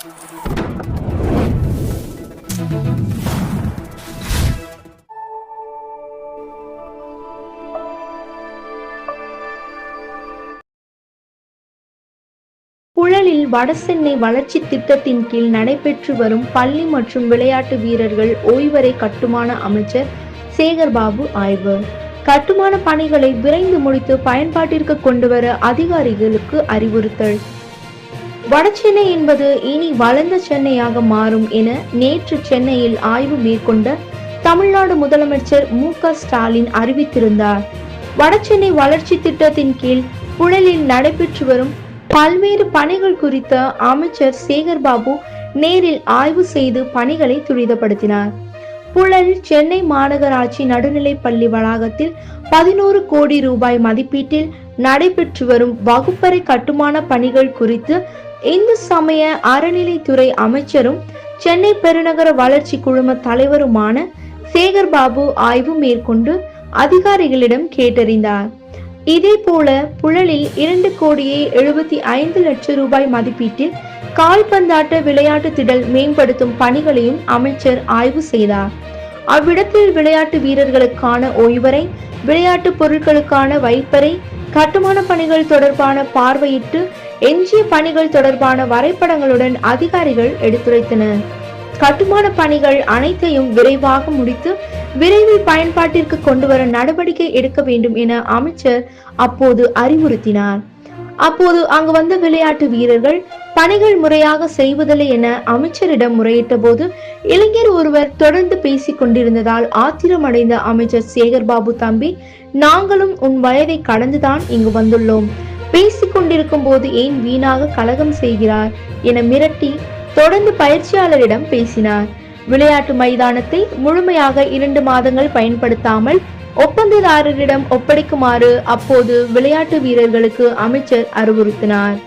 புழலில் வடசென்னை வளர்ச்சி திட்டத்தின் கீழ் நடைபெற்று வரும் பள்ளி மற்றும் விளையாட்டு வீரர்கள் ஓய்வறை கட்டுமான அமைச்சர் சேகர்பாபு ஆய்வு. கட்டுமான பணிகளை விரைந்து முடித்து பயன்பாட்டிற்கு கொண்டுவர அதிகாரிகளுக்கு அறிவுறுத்தல். வடசென்னை என்பது இனி வளர்ந்த சென்னையாக மாறும் என நேற்று சென்னையில் ஆய்வு மேற்கொண்ட தமிழ்நாடு முதலமைச்சர் மு ஸ்டாலின் அறிவித்திருந்தார். வடசென்னை வளர்ச்சி திட்டத்தின் கீழ் புழலில் நடைபெற்று வரும் பல்வேறு பணிகள் குறித்த அமைச்சர் சேகர்பாபு நேரில் ஆய்வு செய்து பணிகளை துரிதப்படுத்தினார். புழல் சென்னை மாநகராட்சி நடுநிலைப் பள்ளி வளாகத்தில் பதினோரு கோடி ரூபாய் மதிப்பீட்டில் நடைபெற்று வரும் வகுப்பறை கட்டுமான பணிகள் குறித்து இந்து சமய அறநிலைத்துறை அமைச்சரும் சென்னை பெருநகர வளர்ச்சி குழும தலைவருமான சேகர் பாபு ஆய்வு மேற்கொண்டு அதிகாரிகளிடம் கேட்டறிந்தார். இதே போல புழலில் இரண்டு கோடியே எழுபத்தி ஐந்து லட்சம் ரூபாய் மதிப்பீட்டில் கால்பந்தாட்ட விளையாட்டு திடல் மேம்படுத்தும் பணிகளையும் அமைச்சர் ஆய்வு செய்தார். அவ்விடத்தில் விளையாட்டு வீரர்களுக்கான ஓய்வறை விளையாட்டு பொருட்களுக்கான வைப்பறை கட்டுமான பணிகள் தொடர்பான பார்வையிட்டு எஞ்சிய பணிகள் தொடர்பான வரைபடங்களுடன் அதிகாரிகள் எடுத்துரைத்தனர் கட்டுமான பணிகள் அனைத்தையும் விரைவாக முடித்து விரைவில் பயன்பாட்டிற்கு கொண்டு வர நடவடிக்கை எடுக்க வேண்டும் என அமைச்சர் அப்போது அறிவுறுத்தினார். அப்போது அங்கு வந்த விளையாட்டு வீரர்கள் பணிகள் முறையாக செய்வதில்லை என அமைச்சரிடம் முறையிட்ட போது இளைஞர் ஒருவர் தொடர்ந்து பேசிக் கொண்டிருந்ததால் ஆத்திரமடைந்த அமைச்சர் சேகர்பாபு தம்பி நாங்களும் உன் வயதை கடந்துதான் இங்கு வந்துள்ளோம். பேசிக்கொண்டிருக்கும் போது ஏன் வீணாக கலகம் செய்கிறார் என மிரட்டி தொடர்ந்து பயிற்சியாளரிடம் பேசினார். விளையாட்டு மைதானத்தை முழுமையாக இரண்டு மாதங்கள் பயன்படுத்தாமல் ஒப்பந்ததாரரிடம் ஒப்படைக்குமாறு அப்போது விளையாட்டு வீரர்களுக்கு அமைச்சர் அறிவுறுத்தினார்.